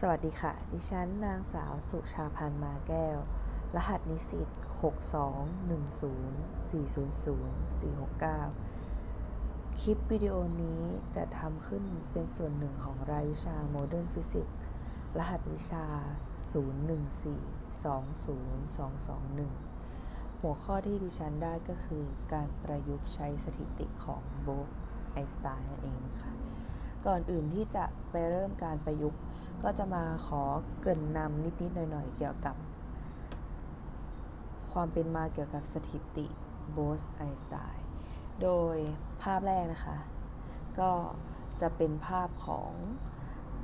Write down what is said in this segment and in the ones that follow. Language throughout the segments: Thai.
สวัสดีค่ะ ดิฉันนางสาวสุชาพันธ์มาแก้ว รหัสนิสิต 6210400469 คลิปวิดีโอนี้จะทำขึ้นเป็นส่วนหนึ่งของรายวิชา Modern Physics รหัสวิชา 01420221 หัวข้อที่ดิฉันได้ก็คือการประยุกต์ใช้สถิติของโบกไอน์สไตน์นั่นเองค่ะ ก่อนอื่นที่จะไปเริ่มการประยุกต์ ก็จะมาขอเกินนำนิดๆหน่อยๆ เกี่ยวกับ ความเป็นมาเกี่ยวกับสถิติโบสไอน์สไตน์โดยภาพแรกนะคะ ก็จะเป็นภาพของ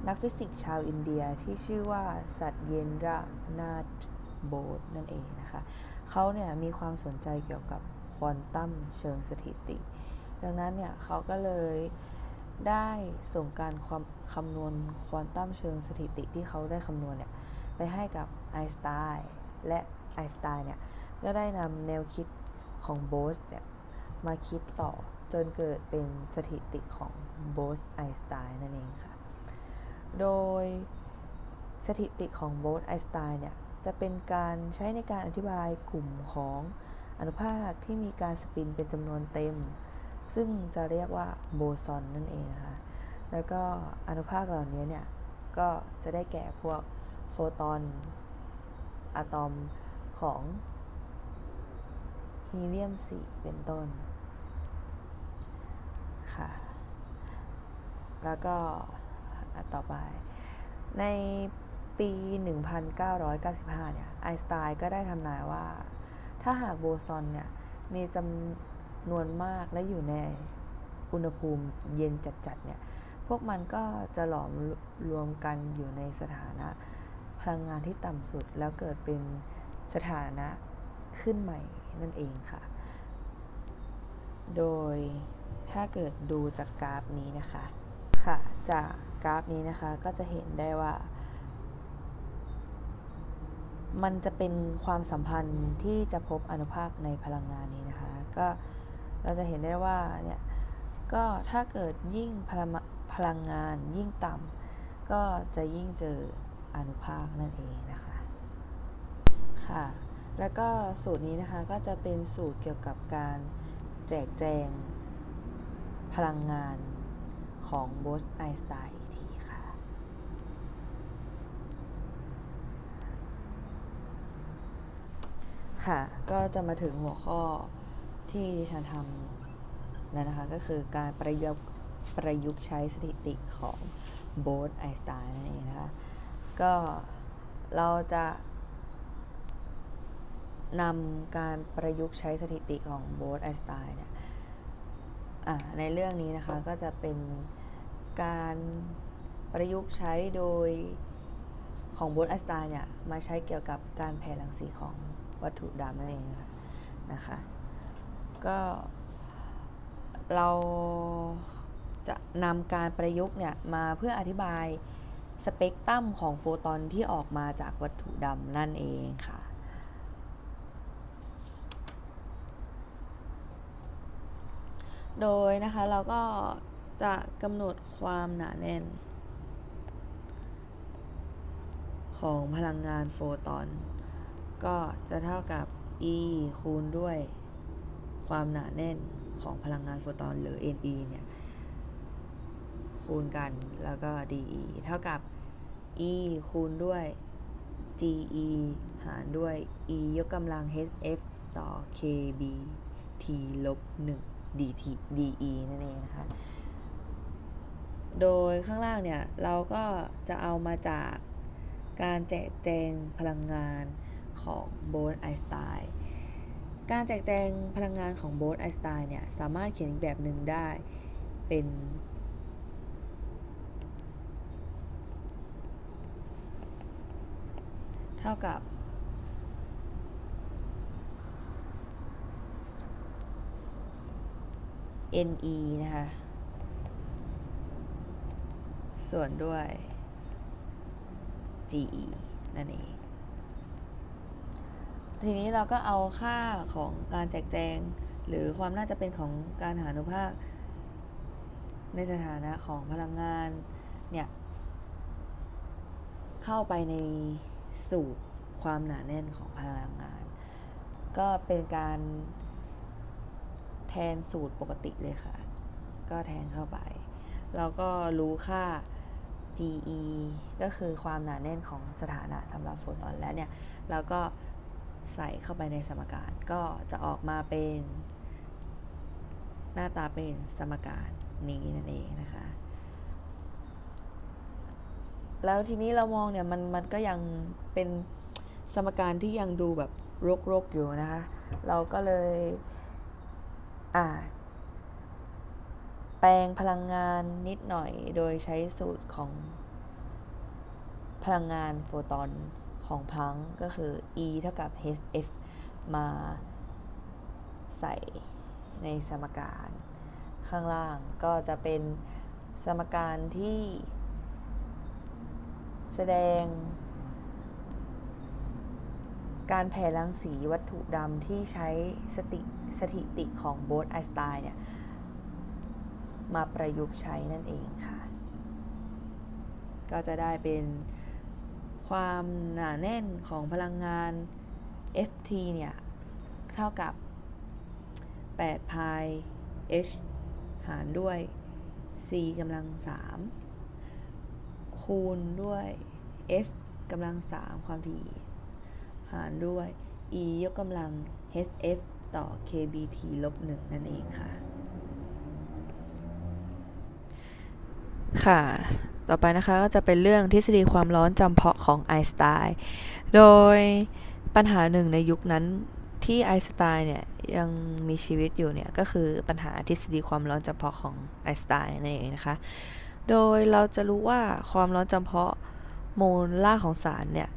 นักฟิสิกส์ชาวอินเดียที่ชื่อว่าสัตเยนระนาถโบสนั่นเองนะคะ เขาเนี่ยมีความสนใจเกี่ยวกับควอนตัมเชิงสถิติ ดังนั้นเนี่ยเขาก็เลย ได้ส่งการความคำนวณควอนตัมเชิงสถิติที่เขาได้คำนวณเนี่ยไปให้กับไอน์สไตน์และไอน์สไตน์เนี่ยก็ได้นำแนวคิดของโบสเนี่ยมาคิดต่อจนเกิดเป็นสถิติของโบสไอน์สไตน์นั่นเองค่ะ โดยสถิติของโบสไอน์สไตน์เนี่ยจะเป็นการใช้ในการอธิบายกลุ่มของอนุภาคที่มีการสปินเป็นจำนวนเต็ม ซึ่งจะเรียกว่าโบซอนนั่นเองนะคะ แล้วก็อนุภาคเหล่านี้เนี่ย ก็จะได้แก่พวกโฟตอนอะตอมของฮีเลียม 4 เป็นต้น ค่ะ แล้วก็ต่อไป ในปี 1995 เนี่ย ไอน์สไตน์ก็ได้ทำนายว่า ถ้าหากโบซอนเนี่ย มีจำ นวนมากและอยู่ในอุณหภูมิเย็นจัดๆเนี่ยพวกมันก็จะหลอมรวมกันอยู่ในสถานะ พลังงานที่ต่ำสุดแล้วเกิดเป็นสถานะขึ้นใหม่นั่นเองค่ะ โดยถ้าเกิดดูจากกราฟนี้นะคะค่ะจากกราฟนี้นะคะก็จะเห็นได้ว่า มันจะเป็นความสัมพันธ์ที่จะพบอนุภาคในพลังงานนี้นะคะ ก็ เราจะเห็นได้ว่าเนี่ยก็ถ้าเกิดยิ่งพลังพลังงานยิ่งต่ำก็จะยิ่งเจออนุภาคนั่นเองนะคะค่ะแล้วก็สูตรนี้นะคะก็จะเป็นสูตรเกี่ยวกับการแจกแจงพลังงานของโบสไอน์สไตน์อีกทีค่ะ ค่ะ ก็จะมาถึงหัวข้อ ที่ดิฉันทำแล้วนะคะก็คือการประยุกต์ประยุกต์ใช้สถิติของโบสไอน์สไตน์นั่นเองนะคะ ก็เราจะนำการประยุกต์ใช้สถิติของโบสไอน์สไตน์เนี่ยในเรื่องนี้นะคะก็จะเป็นการประยุกต์ใช้โดยของโบสไอน์สไตน์เนี่ยมาใช้เกี่ยวกับการแผ่รังสีของวัตถุดำนั่นเองค่ะนะคะ ก็เราจะนำการประยุกต์เนี่ยมาเพื่ออธิบายสเปกตรัมของโฟตอนที่ออกมาจากวัตถุดำนั่นเองค่ะ โดยนะคะเราก็จะกำหนดความหนาแน่น ของพลังงานโฟตอน ก็จะเท่ากับ E คูณด้วย ความหนาแน่นของพลังงานโฟตอนหรือ Ne เนี่ย คูณกันแล้วก็ De เท่ากับ E คูณด้วย Ge หารด้วย E ยกกำลัง hf ต่อ kb t ลบ1 dt de นั่นเองนะคะ โดยข้างล่างเนี่ย เราก็จะเอามาจากการแจกแจงพลังงานของโบสไอน์สไตน์ การแจกแจงพลังงานของโบสไอน์สไตน์เนี่ย สามารถเขียนอีกแบบหนึ่งได้เป็นเท่ากับ ne นะคะ ส่วนด้วย ge นั่นเอง ทีนี้เราก็เอาค่าของการแจกแจง หรือความน่าจะเป็นของการหาอนุภาค ในสถานะของพลังงานเนี่ยเข้าไปในสูตรความหนาแน่นของพลังงาน ก็เป็นการแทนสูตรปกติเลยค่ะ ก็แทนเข้าไป แล้วก็รู้ค่า GE ก็คือความหนาแน่นของสถานะสำหรับโฟตอนแล้วเนี่ย แล้วก็ ใส่เข้าไปในสมการ ก็จะออกมาเป็น หน้าตาเป็นสมการนี้นั่นเองนะคะ แล้วทีนี้เรามองเนี่ยมันมันก็ยังเป็นสมการที่ยังดูแบบรกๆอยู่นะคะ เราก็เลยอ่าแปลงพลังงานนิดหน่อยโดยใช้สูตรของพลังงานโฟตอน ของพลังก็คือ E เท่ากับ hf มาใส่ในสมการข้างล่างก็จะเป็นสมการที่แสดง การแผ่รังสีวัตถุดำที่ใช้สติสถิติของโบสไอน์สไตน์เนี่ย มาประยุกต์ใช้นั่นเองค่ะ ก็จะได้เป็น ความหนาแน่นของพลังงาน Ft เนี่ย เท่ากับ8 pi h หารด้วย c กำลัง 3 คูณด้วย f กำลัง 3 ความถี่ หารด้วย e ยกกำลัง hf ต่อ kbt ลบ 1 นั่นเองค่ะ ค่ะ ต่อไปนะคะก็จะเป็นเรื่องทฤษฎีความร้อนจำเพาะของไอน์สไตน์ โดยปัญหาหนึ่งในยุคนั้นที่ไอน์สไตน์เนี่ยยังมีชีวิตอยู่เนี่ยก็คือปัญหาทฤษฎีความร้อนจำเพาะของไอน์สไตน์นั่นเองนะคะ โดยเราจะรู้ว่าความร้อนจำเพาะโมลาร์ของสารเนี่ย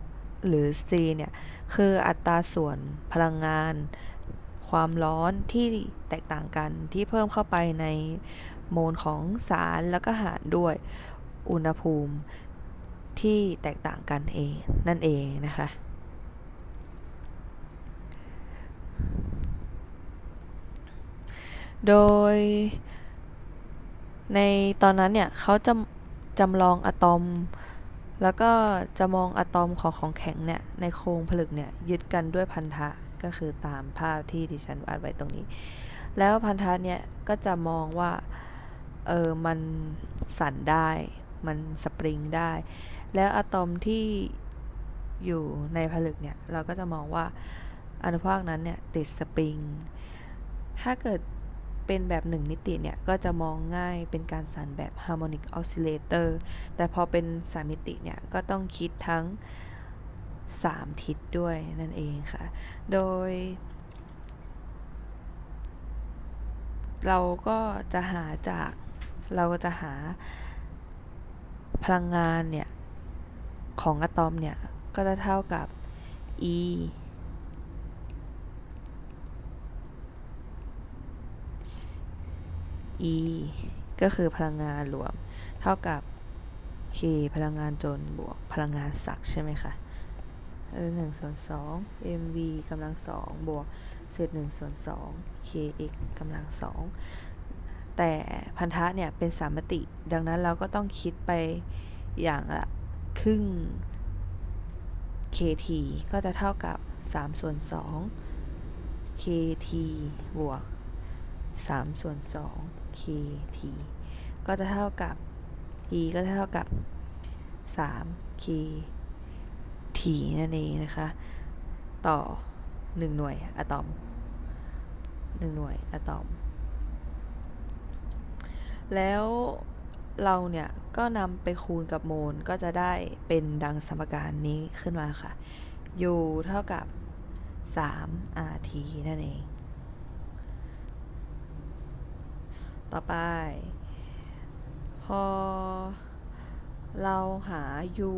หรือ C เนี่ยคืออัตราส่วนพลังงาน ความร้อนที่แตกต่างกันที่เพิ่มเข้าไปในโมลของสารแล้วก็หารด้วย อุณหภูมิที่แตกต่างกันเองนั่นเองนะคะ โดย ในตอนนั้นเนี่ยเขาจะจำลองอะตอม แล้วก็จะมองอะตอมของของแข็งเนี่ย ในโครงผลึกเนี่ย ยึดกันด้วยพันธะก็คือตามภาพที่ดิฉันวาดไว้ตรงนี้ แล้วพันธะเนี่ย ก็จะมองว่า เออ มันสั่นได้ มันสปริงได้ แล้วอะตอมที่อยู่ในผลึกเนี่ย เราก็จะมองว่าอนุภาคนั้นเนี่ยติดสปริง ถ้าเกิดเป็นแบบหนึ่งมิติเนี่ย ก็จะมองง่ายเป็นการสั่นแบบ harmonic oscillator แต่พอเป็นสามมิติเนี่ย ก็ต้องคิดทั้ง 3 ทิศด้วยนั่นเองค่ะ โดย เราก็จะหาจากเราก็จะหา พลังงานเนี่ย ของอะตอมเนี่ย ก็จะเท่ากับ E E ก็คือพลังงานรวม เท่ากับ K พลังงานจนบวกพลังงานศักใช่ไหมคะหนึ่งส่วนสอง mv กำลังสองบวกเศษหนึ่งส่วนสอง kx กำลังสอง แต่พันธะเนี่ยเป็นสามมิติ ดังนั้นเราก็ต้องคิดไปอย่างละครึ่ง kt ก็จะเท่ากับ 3 ส่วน 2 kt บวก 3 ส่วน 2 kt ก็จะเท่ากับ e ก็จะเท่ากับ 3 kt นั่นเองนะคะ ต่อ 1 หน่วยอะตอม 1 หน่วยอะตอม แล้วเราเนี่ยก็นำไปคูณกับโมลก็จะได้เป็นดังสมการนี้ขึ้นมาค่ะ u เท่ากับ 3 rt นั่นเอง ต่อไป พอเราหา u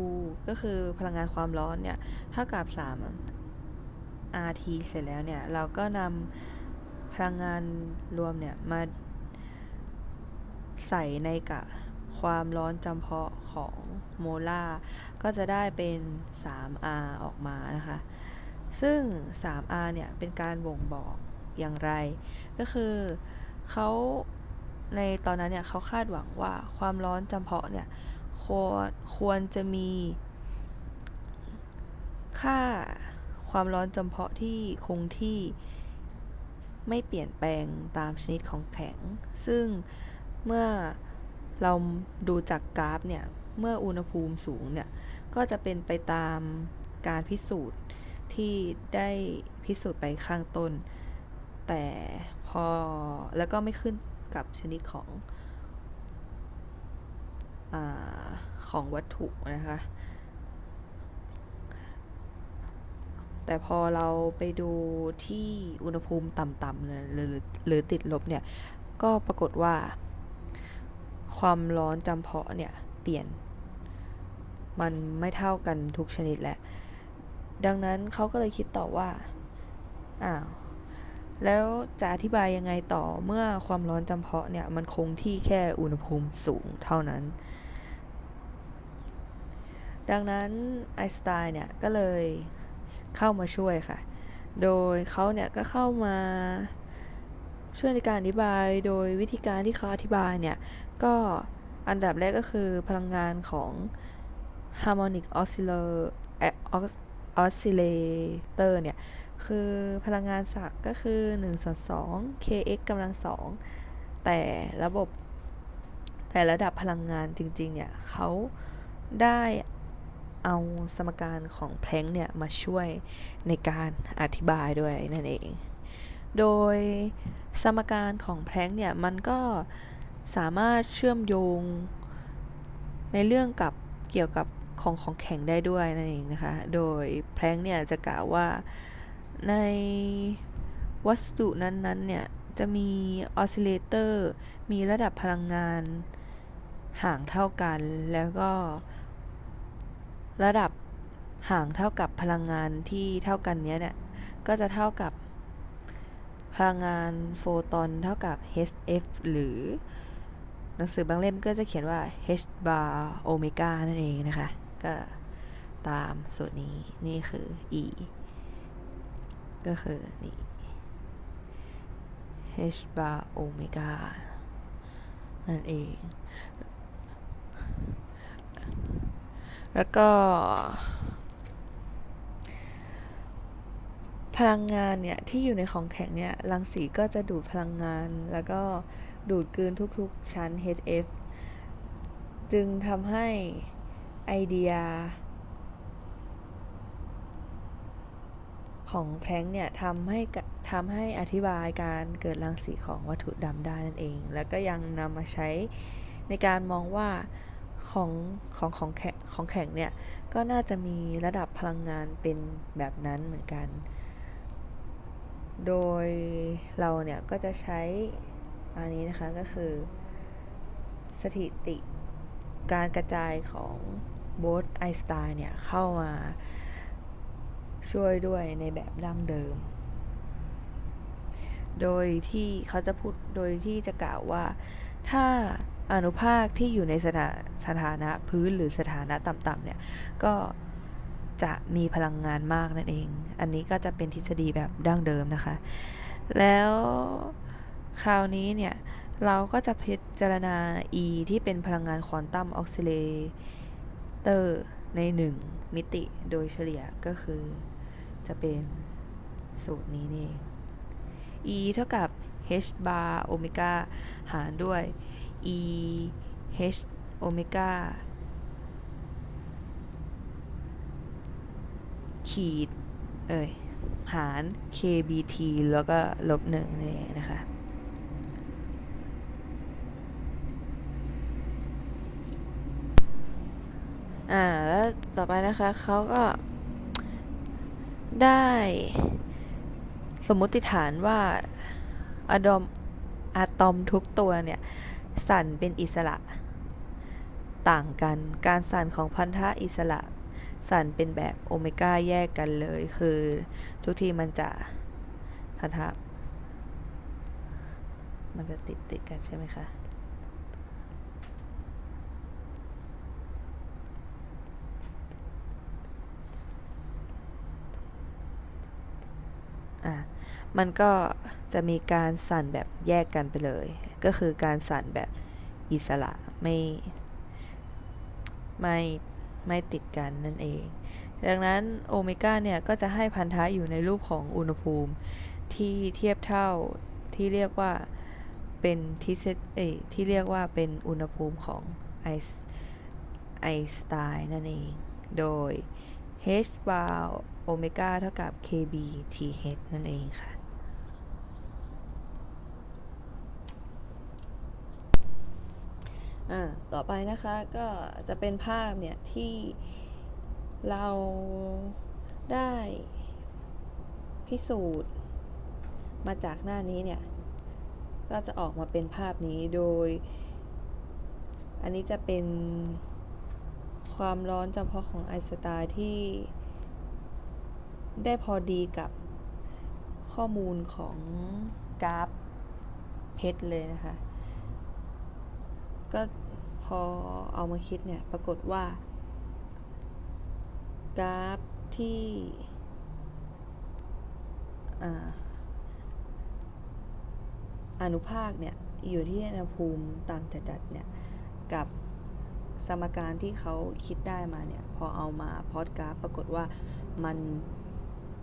ก็คือพลังงานความร้อนเนี่ย เท่ากับ 3 rt เสร็จแล้วเนี่ย เราก็นำพลังงานรวมเนี่ย มา ใส่ในกับความร้อนจำเพาะของโมล่าก็จะได้เป็น 3r ออกมานะคะ ซึ่ง 3r เนี่ย เป็นการบ่งบอกอย่างไร ก็คือเขาในตอนนั้นเนี่ยเขาคาดหวังว่าความร้อนจำเพาะเนี่ย ควรควรจะมี ค่าความร้อนจำเพาะที่คงที่ไม่เปลี่ยนแปลงตามชนิดของแข็ง ซึ่ง เมื่อเราดูจากกราฟเนี่ย เมื่ออุณหภูมิสูงเนี่ย ก็จะเป็นไปตามการพิสูจน์ที่ได้พิสูจน์ไปข้างต้น แต่พอแล้วก็ไม่ขึ้นกับชนิดของอของวัตถุนะคะ แต่พอเราไปดูที่อุณหภูมิต่ำๆหรือหรือติดลบเนี่ย ก็ปรากฏว่า ความร้อนจำเพาะเนี่ย เปลี่ยน มันไม่เท่ากันทุกชนิดแหละ ดังนั้นเขาก็เลยคิดต่อว่า อ้าว แล้วจะอธิบายยังไงต่อเมื่อความร้อนจำเพาะเนี่ย มันคงที่แค่อุณหภูมิสูงเท่านั้น ดังนั้นไอน์สไตน์เนี่ยก็เลยเข้ามาช่วยค่ะ โดยเขาเนี่ยก็เข้ามาช่วยในการอธิบายโดยวิธีการที่เขาอธิบายเนี่ย ก็อันดับแรกก็คือพลังงานของ harmonic oscillator เอ่อ oscillator เนี่ย คือพลังงานศักย์ก็คือ1ส่วน2 kx กำลังสองแต่ระบบ แต่ระดับพลังงานจริง ๆ เนี่ยเขาได้เอาสมการของแพลงเนี่ย มาช่วยในการอธิบายด้วยนั่นเอง โดยสมการของแพลงเนี่ย มันก็ สามารถเชื่อมโยง ในเรื่องกับเกี่ยวกับของของแข็งได้ด้วยนั่นเองนะคะ โดยแพลงเนี่ยจะกล่าวว่าในวัสดุนั้นๆเนี่ยจะมีออสซิเลเตอร์มีระดับพลังงานห่างเท่ากันแล้วก็ระดับห่างเท่ากับพลังงานที่เท่ากันเนี้ยเนี่ยก็จะเท่ากับพลังงานโฟตอนเท่ากับ hf หรือ หนังสือบางเล่มก็จะเขียนว่า h bar omega นั่นเองนะคะ ก็ตามสูตรนี้นี่คือ e ก็คือนี่ h bar omega นั่นเอง แล้วก็ พลังงานเนี่ยที่อยู่ในของแข็งเนี่ยรังสีก็จะดูดพลังงาน แล้วก็ดูดกลืนทุกๆชั้น HF จึงทำให้ไอเดีย ของแพลงเนี่ยทำให้ทำให้อธิบายการเกิดรังสีของวัตถุดำได้นั่นเอง แล้วก็ยังนำมาใช้ในการมองว่าของของของแข็งของแข็งเนี่ย ก็น่าจะมีระดับพลังงานเป็นแบบนั้นเหมือนกัน โดยเราเนี่ยก็จะใช้อันนี้นะคะก็คือ สถิติการกระจายของโบสไอสไตน์เนี่ย เข้ามาช่วยด้วยในแบบดั้งเดิม โดยที่เขาจะพูดโดยที่จะกล่าวว่า ถ้าอนุภาคที่อยู่ในสถาสถานะพื้นหรือสถานะต่ำๆเนี่ย ก็ จะมีพลังงานมากนั่นเอง อันนี้ก็จะเป็นทฤษฎีแบบดั้งเดิมนะคะ แล้วคราวนี้เนี่ย เราก็จะพิจารณา E ที่เป็นพลังงานควอนตัมออกซิเลเตอร์ใน 1 มิติโดยเฉลี่ยก็คือจะเป็นสูตรนี้นี่เอง E เท่ากับ h bar โอเมก้าหารด้วย e h โอเมก้า ขีด เอ่ย หาร kbt แล้วก็ลบหนึ่งนี่นะคะ อ่า แล้วต่อไปนะคะเขาก็ได้สมมติฐานว่าอะดอมอะตอมทุกตัวเนี่ย สั่นเป็นอิสระ ต่างกัน การสั่นของพันธะอิสระ สันเป็นแบบโอเมก้าแยกกันเลย คือทุกทีมันจะพันธะมันจะติดติดกันใช่ไหมคะ อะ มันก็จะมีการสั่นแบบแยกกันไปเลย ก็คือการสั่นแบบอิสระไม่ ไม่ ไม่ติดกันนั่นเอง ดังนั้นโอเมก้าเนี่ยก็จะให้พันธะอยู่ในรูปของอุณหภูมิที่เทียบเท่าที่เรียกว่าเป็นทิเซเอที่เรียกว่าเป็นอุณหภูมิของไอส์ไอน์สไตน์นั่นเอง โดย h bar โอเมก้าเท่ากับ kb th นั่นเองค่ะ อ่าต่อไปนะคะก็จะเป็นภาพเนี่ยที่เราได้พิสูจน์มาจากหน้านี้เนี่ย ก็จะออกมาเป็นภาพนี้โดย อันนี้จะเป็นความร้อนจำเพาะของไอน์สไตน์ที่ได้พอดีกับข้อมูลของกราฟเพชรเลยนะคะ ก็พอเอามาคิดเนี่ย ปรากฏว่า กราฟที่อนุภาคเนี่ย อยู่ที่อุณหภูมิต่ำจัดๆเนี่ย กับสมการที่เขาคิดได้มาเนี่ย พอเอามาพอดกราฟปรากฏว่ามัน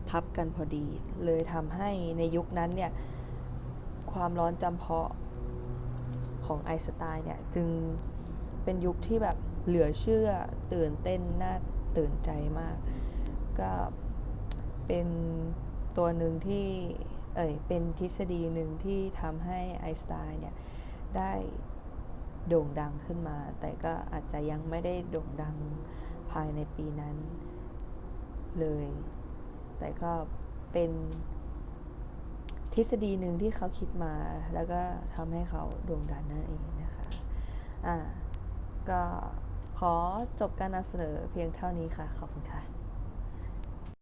ทับกันพอดี เลยทำให้ในยุคนั้นเนี่ย ความร้อนจำเพาะ ของไอสไตน์เนี่ย จึงเป็นยุคที่แบบเหลือเชื่อตื่นเต้นน่าตื่นใจมาก ก็เป็นตัวหนึ่งที่เอ่ยเป็นทฤษฎีหนึ่งที่ทำให้ไอสไตน์เนี่ยได้โด่งดังขึ้นมา แต่ก็อาจจะยังไม่ได้โด่งดังภายในปีนั้นเลย แต่ก็เป็น ทฤษฎีหนึ่งที่เขาคิดมา แล้วก็ทำให้เขาโด่งดังนั่นเองนะคะอ่าก็ขอจบการนำเสนอเพียงเท่านี้ค่ะ ขอบคุณค่ะ